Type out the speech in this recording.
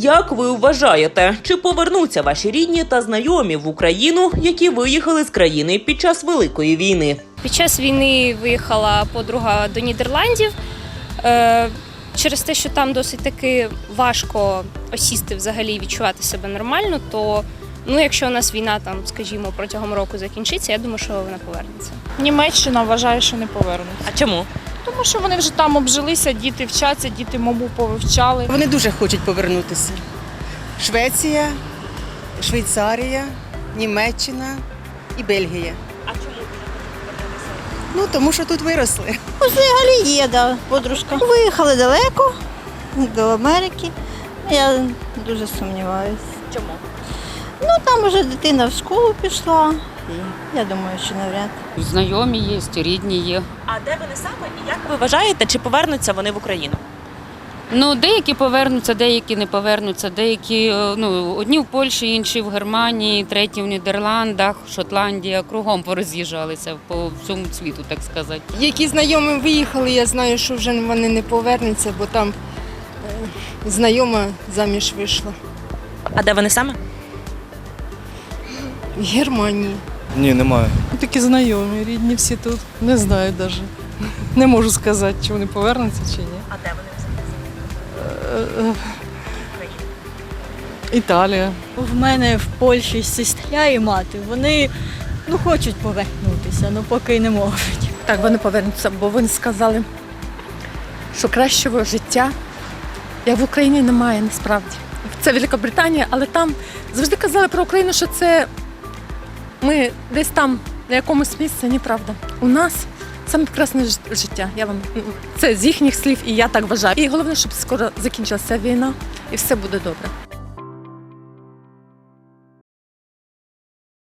Як ви вважаєте, чи повернуться ваші рідні та знайомі в Україну, які виїхали з країни під час великої війни? Під час війни виїхала подруга до Нідерландів. Е, через те, що там досить таки важко осісти взагалі і відчувати себе нормально, то ну, якщо у нас війна там, скажімо, протягом року закінчиться, я думаю, що вона повернеться. Німеччина вважає, що не повернуться. А чому? Тому що вони вже там обжилися, діти вчаться, діти мову повивчали. Вони дуже хочуть повернутися. Швеція, Швейцарія, Німеччина і Бельгія. А чому? Ну тому що тут виросли. Є, да, подружка. Виїхали далеко до Америки. Я дуже сумніваюся. Чому? Ну там вже дитина в школу пішла. І я думаю, що навряд. Знайомі є, рідні є. А де вони саме і як ви вважаєте, чи повернуться вони в Україну? Ну, деякі повернуться, деякі не повернуться. Деякі е, ну, одні в Польщі, інші в Германії, треті в Нідерландах, Шотландія, кругом пороз'їжджалися по всьому світу, так сказати. Які знайомі виїхали, я знаю, що вже вони не повернуться, бо там е, знайома заміж вийшла А де вони саме? В Германії. Ні, немає. Такі знайомі, рідні всі тут. Не знаю навіть. Не можу сказати, чи вони повернуться, чи ні. А де вони Е, е, Італія. В мене в Польщі сестря і мати. Вони ну, хочуть повернутися, але поки й не можуть. Так, вони повернуться, бо вони сказали, що кращого життя, як в Україні, немає насправді. Це Великобританія, але там завжди казали про Україну, що це ми десь там на якомусь місці, неправда. У нас саме прекрасне життя. Я вам це з їхніх слів, і я так вважаю. І головне, щоб скоро закінчилася війна, і все буде добре.